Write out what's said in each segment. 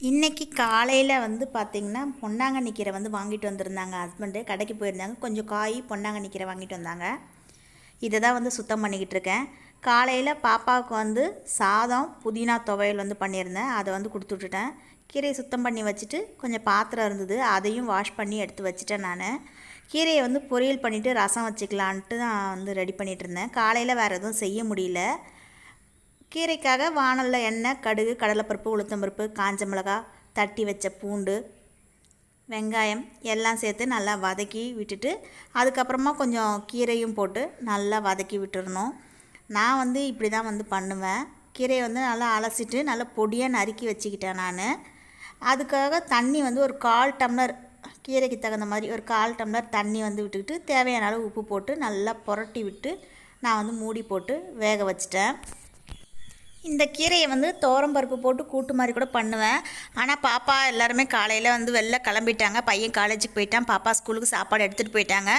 இன்றைக்கி காலையில் வந்து பார்த்திங்கன்னா பொன்னாங்கண்ணி கீரை வந்து வாங்கிட்டு வந்திருந்தாங்க. ஹஸ்பண்டு கடைக்கு போயிருந்தாங்க. கொஞ்சம் காய் பொன்னாங்கண்ணி கீரை வாங்கிட்டு வந்தாங்க. இதை தான் வந்து சுத்தம் பண்ணிக்கிட்டு இருக்கேன். காலையில் பாப்பாவுக்கு வந்து சாதம் புதினா துவையல் வந்து பண்ணியிருந்தேன். அதை வந்து கொடுத்து விட்டுட்டேன். கீரையை சுத்தம் பண்ணி வச்சுட்டு கொஞ்சம் பாத்திரம் இருந்தது. அதையும் வாஷ் பண்ணி எடுத்து வச்சுட்டேன் நான். கீரையை வந்து பொரியல் பண்ணிவிட்டு ரசம் வச்சுக்கலான்ட்டு நான் வந்து ரெடி பண்ணிகிட்டு இருந்தேன். காலையில் வேறு எதுவும் செய்ய முடியல. கீரைக்காக வானலில் எண்ணெய் கடுகு கடலைப்பருப்பு உளுத்தம்பருப்பு காஞ்ச மிளகா தட்டி வச்ச பூண்டு வெங்காயம் எல்லாம் சேர்த்து நல்லா வதக்கி விட்டுட்டு அதுக்கப்புறமா கொஞ்சம் கீரையும் போட்டு நல்லா வதக்கி விட்டுறணும். நான் வந்து இப்படி தான் வந்து பண்ணுவேன். கீரையை வந்து நல்லா அலசிட்டு நல்லா பொடியாக நறுக்கி வச்சுக்கிட்டேன் நான். அதுக்காக தண்ணி வந்து ஒரு கால் டம்ளர் கீரைக்கு தகுந்த மாதிரி ஒரு கால் டம்ளர் தண்ணி வந்து விட்டுக்கிட்டு தேவையான அளவு உப்பு போட்டு நல்லா புரட்டி விட்டு நான் வந்து மூடி போட்டு வேக வச்சிட்டேன். இந்த கீரையை வந்து பருப்பு போட்டு கூட்டு மாதிரி கூட பண்ணுவேன். ஆனால் பாப்பா எல்லாருமே காலையில் வந்து வெளில கிளம்பிட்டாங்க. பையன் காலேஜுக்கு போயிட்டான். பாப்பா ஸ்கூலுக்கு சாப்பாடு எடுத்துகிட்டு போயிட்டாங்க.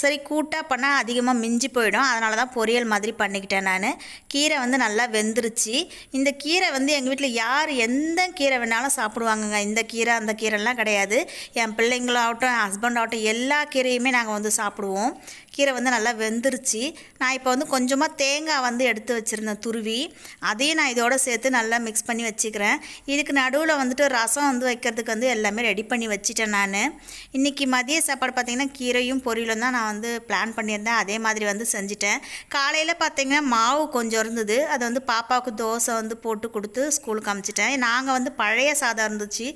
சரி கூட்டாக பண்ணால் அதிகமாக மிஞ்சி போயிடும். அதனால தான் பொரியல் மாதிரி பண்ணிக்கிட்டேன் நான். கீரை வந்து நல்லா வெந்துருச்சு. இந்த கீரை வந்து எங்கள் வீட்டில் யார் எந்த கீரை வேணாலும் சாப்பிடுவாங்கங்க. இந்த கீரை அந்த கீரைலாம் கிடையாது. என் பிள்ளைங்களாகட்டும் என் ஹஸ்பண்ட் ஆகட்டும் எல்லா கீரையுமே நாங்கள் வந்து சாப்பிடுவோம். கீரை வந்து நல்லா வெந்துருச்சு. நான் இப்போ வந்து கொஞ்சமாக தேங்காய் வந்து எடுத்து வச்சுருந்தேன் துருவி. அதையும் நான் இதோட சேர்த்து நல்லா மிக்ஸ் பண்ணி வச்சுக்கிறேன். இதுக்கு நடுவில் வந்துட்டு ரசம் வந்து வைக்கிறதுக்கு வந்து எல்லாமே ரெடி பண்ணி வச்சுட்டேன் நான். இன்றைக்கி மதிய சாப்பாடு பார்த்திங்கன்னா கீரையும் பொரியலும் தான் நான் வந்து பிளான் பண்ணியிருந்தேன். அதே மாதிரி வந்து செஞ்சுட்டேன். காலையில் பார்த்திங்கன்னா மாவு கொஞ்சம் இருந்தது. அதை வந்து பாப்பாவுக்கு தோசை வந்து போட்டு கொடுத்து ஸ்கூலுக்கு அமுச்சிட்டேன். நாங்கள் வந்து பழைய சாதம் இருந்துச்சு.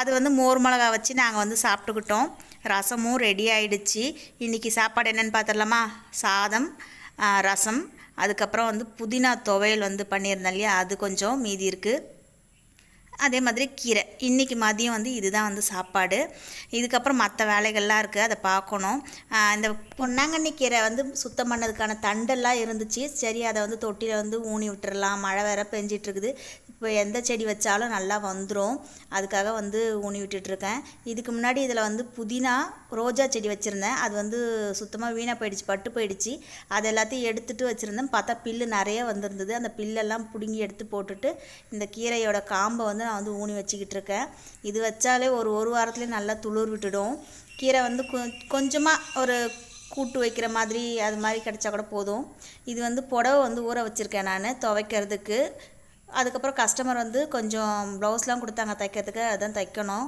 அது வந்து மோர் மிளகா வச்சு நாங்கள் வந்து சாப்பிட்டுக்கிட்டோம். ரசமும் ரெடி ஆயிடுச்சு. இன்றைக்கி சாப்பாடு என்னென்னு பார்த்துடலாமா சாதம் ரசம். அதுக்கப்புறம் வந்து புதினா துவையல் வந்து பண்ணியிருந்தேன் இல்லையா? அது கொஞ்சம் மீதி இருக்குது அதே மாதிரி கீரை. இன்றைக்கி மதியம் வந்து இதுதான் வந்து சாப்பாடு. இதுக்கப்புறம் மற்ற வேலைகள்லாம் இருக்குது அதை பார்க்கணும். இந்த பொன்னாங்கண்ணி கீரை வந்து சுத்தம் பண்ணதுக்கான தண்டெல்லாம் இருந்துச்சு. சரி அதை வந்து தொட்டியில் வந்து ஊனி விட்டுறலாம். மழை வேற பெஞ்சிட்ருக்குது இப்போ எந்த செடி வச்சாலும் நல்லா வந்துடும் அதுக்காக வந்து ஊனி விட்டுட்ருக்கேன். இதுக்கு முன்னாடி இதில் வந்து புதினா ரோஜா செடி வச்சுருந்தேன். அது வந்து சுத்தமாக வீணாக போயிடுச்சு பட்டு போயிடுச்சு. அது எல்லாத்தையும் எடுத்துகிட்டு வச்சுருந்தேன். பார்த்தா பில்லு நிறைய வந்திருந்தது. அந்த பில்லெல்லாம் பிடுங்கி எடுத்து போட்டுட்டு இந்த கீரையோட காம்பை வந்து நான் வந்து ஊனி வச்சுக்கிட்டு இருக்கேன் இது வச்சாலே ஒரு ஒரு வாரத்துலேயே நல்லா துளிர் விட்டுடும். கீரை வந்து கொஞ்சமாக ஒரு கூட்டு வைக்கிற மாதிரி அது மாதிரி கிடச்சா கூட போதும். இது வந்து புடவை வந்து ஊற வச்சுருக்கேன் நான் துவைக்கிறதுக்கு. அதுக்கப்புறம் கஸ்டமர் வந்து கொஞ்சம் ப்ளவுஸ்லாம் கொடுத்தாங்க தைக்கிறதுக்கு அதான் தைக்கணும்.